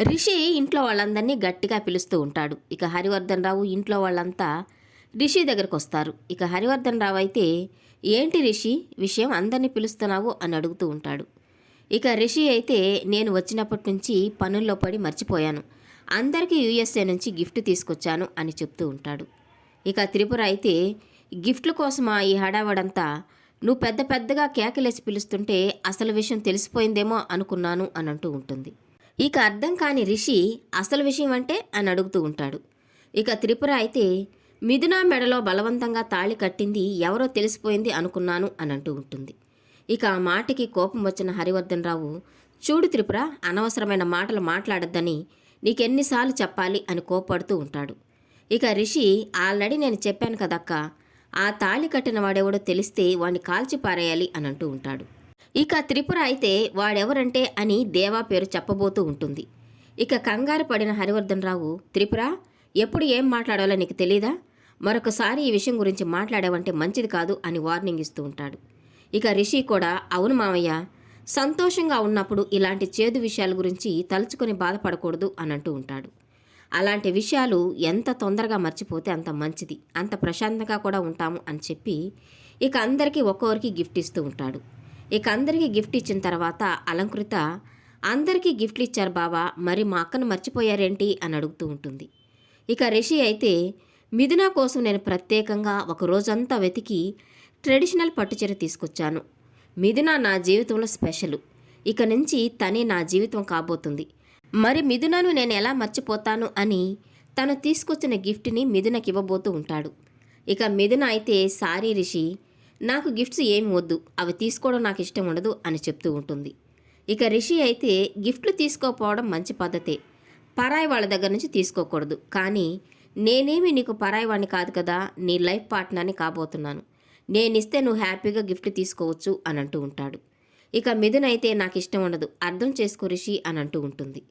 రిషి ఇంట్లో వాళ్ళందరినీ గట్టిగా పిలుస్తూ ఉంటాడు. ఇక హరివర్ధన్ రావు ఇంట్లో వాళ్ళంతా రిషి దగ్గరకు వస్తారు ఇక హరివర్ధన్ రావు అయితే ఏంటి రిషి విషయం అందరినీ పిలుస్తున్నావు? అని అడుగుతూ ఉంటాడు. ఇక రిషి అయితే నేను వచ్చినప్పటి నుంచి పనుల్లో పడి మర్చిపోయాను. అందరికీ యూఎస్ఏ నుంచి గిఫ్ట్ తీసుకొచ్చాను అని చెప్తూ ఉంటాడు. ఇక త్రిపుర అయితే గిఫ్ట్ల కోసమా ఈ హడావడంతా? నువ్వు పెద్ద పెద్దగా కేకలేసి పిలుస్తుంటే అసలు విషయం తెలిసిపోయిందేమో అనుకున్నాను అని అంటూ ఉంటుంది. ఇక అర్థం కాని రిషి అసలు విషయం అంటే అని అడుగుతూ ఉంటాడు. ఇక త్రిపుర అయితే మిథునా మెడలో బలవంతంగా తాళి కట్టింది ఎవరో తెలిసిపోయింది అనుకున్నాను అని అంటూ ఉంటుంది. ఇక ఆ మాటకి కోపం వచ్చిన హరివర్ధన్ రావు చూడు త్రిపుర అనవసరమైన మాటలు మాట్లాడొద్దని నీకెన్నిసార్లు చెప్పాలి అని కోపడుతూ ఉంటాడు. ఇక రిషి ఆల్రెడీ నేను చెప్పాను కదక్క ఆ తాళి కట్టిన వాడెవడో తెలిస్తే వాణ్ణి కాల్చి పారేయాలి అని అంటూ ఉంటాడు. ఇక త్రిపుర అయితే వాడెవరంటే అని దేవా పేరు చెప్పబోతూ ఉంటుంది. ఇక కంగారు పడిన హరివర్ధన్ రావు త్రిపుర ఎప్పుడు ఏం మాట్లాడాలో నీకు తెలీదా? మరొకసారి ఈ విషయం గురించి మాట్లాడావంటే మంచిది కాదు అని వార్నింగ్ ఇస్తూ ఉంటాడు. ఇక రిషి కూడా అవును మామయ్య సంతోషంగా ఉన్నప్పుడు ఇలాంటి చేదు విషయాల గురించి తలుచుకొని బాధపడకూడదు అని అంటూ ఉంటాడు. అలాంటి విషయాలు ఎంత తొందరగా మర్చిపోతే అంత మంచిది అంత ప్రశాంతంగా కూడా ఉంటాము అని చెప్పి ఇక అందరికీ ఒక్కొక్కరికి గిఫ్ట్ ఇస్తూ ఉంటాడు. ఇక అందరికీ గిఫ్ట్ ఇచ్చిన తర్వాత అలంకృత అందరికీ గిఫ్ట్లు ఇచ్చారు బావా మరి మా అక్కను మర్చిపోయారేంటి? అని అడుగుతూ ఉంటుంది. ఇక రిషి అయితే మిథున కోసం నేను ప్రత్యేకంగా ఒక రోజంతా వెతికి ట్రెడిషనల్ పట్టుచీర తీసుకొచ్చాను. మిథున నా జీవితంలో స్పెషల్. ఇక నుంచి తనే నా జీవితం కాబోతుంది. మరి మిథునను నేను ఎలా మర్చిపోతాను? అని తను తీసుకొచ్చిన గిఫ్ట్ని మిథునకి ఇవ్వబోతూ ఉంటాడు. ఇక మిథున అయితే సారీ రిషి నాకు గిఫ్ట్స్ ఏమి వద్దు అవి తీసుకోవడం నాకు ఇష్టం ఉండదు అని చెప్తూ ఉంటుంది. ఇక రిషి అయితే గిఫ్ట్లు తీసుకోకపోవడం మంచి పద్ధతే. పరాయి వాళ్ళ దగ్గర నుంచి తీసుకోకూడదు. కానీ నేనేమి నీకు పరాయి వాడిని కాదు కదా నీ లైఫ్ పార్ట్నర్ని కాబోతున్నాను. నేనిస్తే నువ్వు హ్యాపీగా గిఫ్ట్ తీసుకోవచ్చు అని అంటూ ఉంటాడు. ఇక మిథున్ అయితే నాకు ఇష్టం ఉండదు అర్థం చేసుకో రిషి అని అంటూ ఉంటుంది.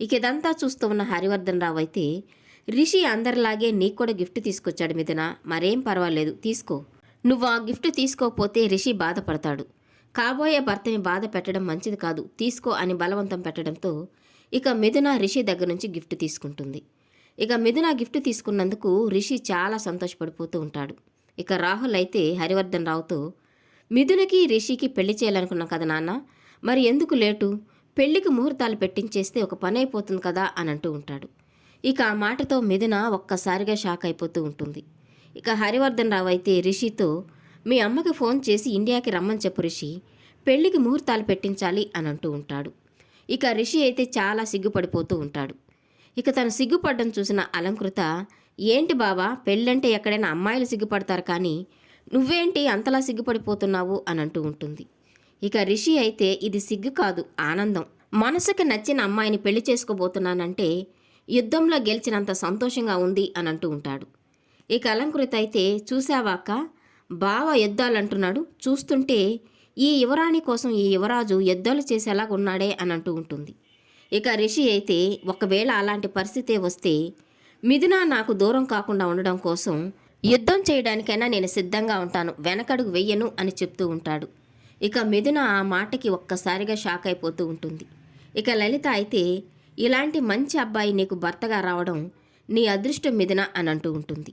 ఇక ఇదంతా చూస్తూ ఉన్న హరివర్ధన్ రావు అయితే రిషి అందరిలాగే నీకు కూడా గిఫ్ట్ తీసుకొచ్చాడు మిథున మరేం పర్వాలేదు తీసుకో. నువ్వు ఆ గిఫ్ట్ తీసుకోకపోతే రిషి బాధపడతాడు. కాబోయే భర్తని బాధ పెట్టడం మంచిది కాదు. తీసుకో అని బలవంతం పెట్టడంతో ఇక మిథున రిషి దగ్గర నుంచి గిఫ్ట్ తీసుకుంటుంది. ఇక మిథున గిఫ్ట్ తీసుకున్నందుకు రిషి చాలా సంతోషపడిపోతూ ఉంటాడు. ఇక రాహుల్ అయితే హరివర్ధన్ రావుతో మిథునకి రిషికి పెళ్ళి చేయాలనుకున్నాం కదా నాన్న. మరి ఎందుకు లేటు? పెళ్ళికి ముహూర్తాలు పెట్టించేస్తే ఒక పని అయిపోతుంది కదా అని అంటూ ఉంటాడు. ఇక ఆ మాటతో మిథున ఒక్కసారిగా షాక్ అయిపోతూ ఉంటుంది. ఇక హరివర్ధన్ రావు అయితే రిషితో మీ అమ్మకి ఫోన్ చేసి ఇండియాకి రమ్మని చెప్పు రిషి పెళ్ళికి ముహూర్తాలు పెట్టించాలి అని అంటూ ఉంటాడు. ఇక రిషి అయితే చాలా సిగ్గుపడిపోతూ ఉంటాడు. ఇక తను సిగ్గుపడడం చూసిన అలంకృత ఏంటి బావా పెళ్ళంటే ఎక్కడైనా అమ్మాయిలు సిగ్గుపడతారు కానీ నువ్వేంటి అంతలా సిగ్గుపడిపోతున్నావు అని అంటూ ఉంటుంది. ఇక రిషి అయితే ఇది సిగ్గు కాదు ఆనందం. మనసుకి నచ్చిన అమ్మాయిని పెళ్ళి చేసుకోబోతున్నానంటే యుద్ధంలో గెలిచినంత సంతోషంగా ఉంది అని అంటూ ఉంటాడు. ఇక అలంకృత అయితే చూసావాక బావ యుద్ధాలంటున్నాడు. చూస్తుంటే ఈ యువరాణి కోసం ఈ యువరాజు యుద్ధాలు చేసేలాగా ఉన్నాడే అని అంటూ ఉంటుంది. ఇక రిషి అయితే ఒకవేళ అలాంటి పరిస్థితే వస్తే మిథున నాకు దూరం కాకుండా ఉండడం కోసం యుద్ధం చేయడానికైనా నేను సిద్ధంగా ఉంటాను. వెనకడుగు వెయ్యను అని చెప్తూ ఉంటాడు. ఇక మిథున ఆ మాటకి ఒక్కసారిగా షాక్ అయిపోతూ ఉంటుంది. ఇక లలిత అయితే ఇలాంటి మంచి అబ్బాయి నీకు భర్తగా రావడం నీ అదృష్టం మిథున అని అంటూ ఉంటుంది.